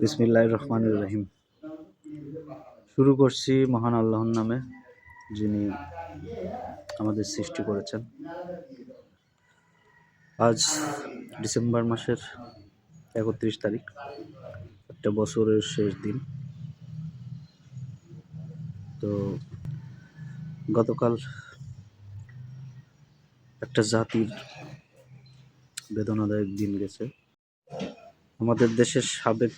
বিসমিল্লাহ রহমান রহিম। শুরু করছি মহান আল্লাহর নামে, যিনি আমাদের সৃষ্টি করেছেন। আজ ডিসেম্বর মাসের একত্রিশ তারিখ, একটা বছরের শেষ দিন। তো গতকাল একটা জাতির বেদনাদায়ক দিন গেছে। আমাদের দেশের সাবেক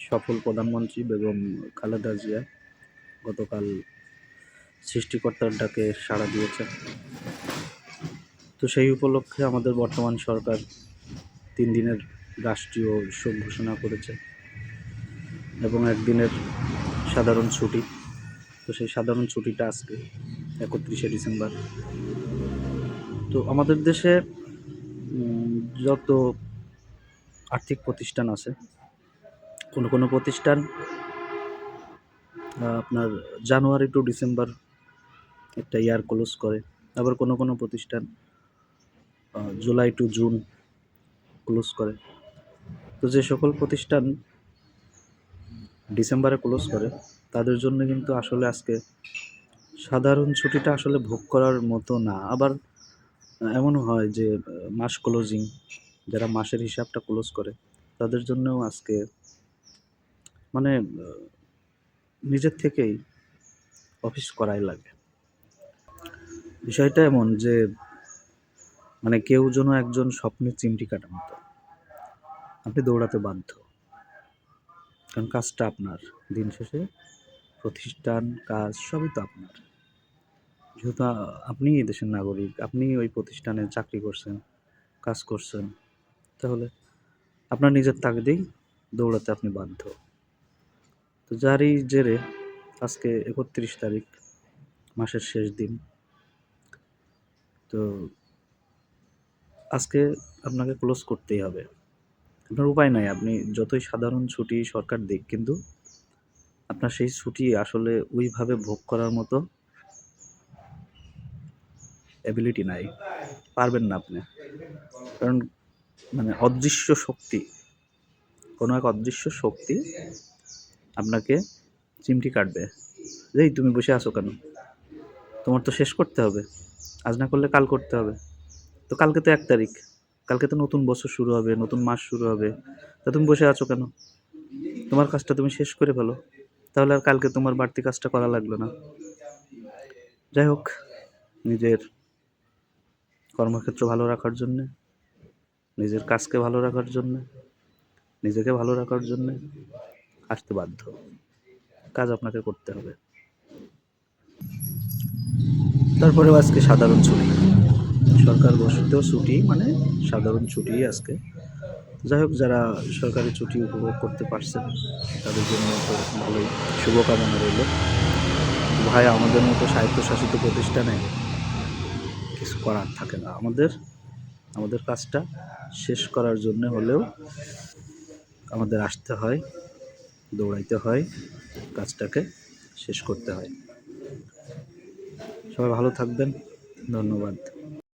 সফল প্রধানমন্ত্রী বেগম খালেদা জিয়া গতকাল সৃষ্টিকর্তার ডাকে সাড়া দিয়েছেন। তো সেই উপলক্ষে আমাদের বর্তমান সরকার তিন দিনের রাষ্ট্রীয় শোক ঘোষণা করেছে এবং একদিনের সাধারণ ছুটি। তো সেই সাধারণ ছুটিটা আজকে, একত্রিশে ডিসেম্বর। তো আমাদের দেশে যত আর্থিক প্রতিষ্ঠান আছে। কোনো কোনো প্রতিষ্ঠান আপনার জানুয়ারি টু ডিসেম্বর একটা ইয়ার ক্লোজ করে। আবার কোনো কোনো প্রতিষ্ঠান জুলাই টু জুন ক্লোজ করে। তো যে সকল প্রতিষ্ঠান ডিসেম্বরে ক্লোজ করে তাদের জন্য কিন্তু আসলে আজকে সাধারণ ছুটিটা আসলে ভোগ করার মতো না। আবার আহ, এমনও হয় যে মাস ক্লোজিং যারা মাসের হিসাবটা ক্লোজ করে, তাদের জন্যও আজকে মানে নিজের থেকেই অফিস করাই লাগে। বিষয়টা এমন যে মানে কেউ যেন একজন স্বপ্নের চিমটি কাটার মতো। আপনি দৌড়াতে বাধ্য। কারণ কাজটা আপনার। দিন শেষে প্রতিষ্ঠান, কাজ সবই তো আপনার। যেহেতু আপনি দেশের নাগরিক আপনি ওই প্রতিষ্ঠানে চাকরি করছেন, কাজ করছেন। তাহলে আপনার নিজের তাগিদেই দৌড়াতে আপনি বাধ্য। তো যারই জেরে আজকে একত্রিশ তারিখ, মাসের শেষ দিন। তো আজকে আপনাকে ক্লোজ করতেই হবে। আপনার উপায় নাই, আপনি যতই সাধারণ ছুটি সরকার দিক, কিন্তু আপনার সেই ছুটি আসলে ওইভাবে ভোগ করার মতো অ্যাবিলিটি নাই। পারবেন না আপনি। কারণ মানে অদৃশ্য শক্তি, কোনো এক অদৃশ্য শক্তি আপনাকে চিমটি কাটবে। এই তুমি বসে আছো কেন? তোমার তো শেষ করতে হবে। আজ না করলে কাল করতে হবে। তো কালকে তো এক তারিখ। কালকে তো নতুন বছর শুরু হবে, নতুন মাস শুরু হবে। তা তুমি বসে আছো কেন? তোমার কাজটা তুমি শেষ করে ফেলো। তাহলে আর কালকে তোমার বাড়তি কাজটা করা লাগল না। যাই হোক, নিজের কর্মক্ষেত্র ভালো রাখার জন্যে নিজের কাজকে ভালো রাখার জন্যে, নিজেকে ভালো রাখার জন্যে আসতে বাধ্য। কাজ আপনাকে করতে হবে। তারপরেও আজকে সাধারণ ছুটি। সরকার ঘোষিত ছুটি মানে সাধারণ ছুটি আজকে। যাই হোক, যারা সরকারি ছুটি উপভোগ করতে পারছেন, তাদের জন্য তো ভালোই শুভকামনা রইল। ভাই, আমাদের মতো স্বায়ত্তশাসিত প্রতিষ্ঠানে কিছু করার থাকে না। আমাদের আমাদের কাজটা শেষ করার জন্য হলেও আমাদের আসতে হয়, দৌড়াইতে হয়, কাজটাকে শেষ করতে হয়। সবাই ভালো থাকবেন, ধন্যবাদ।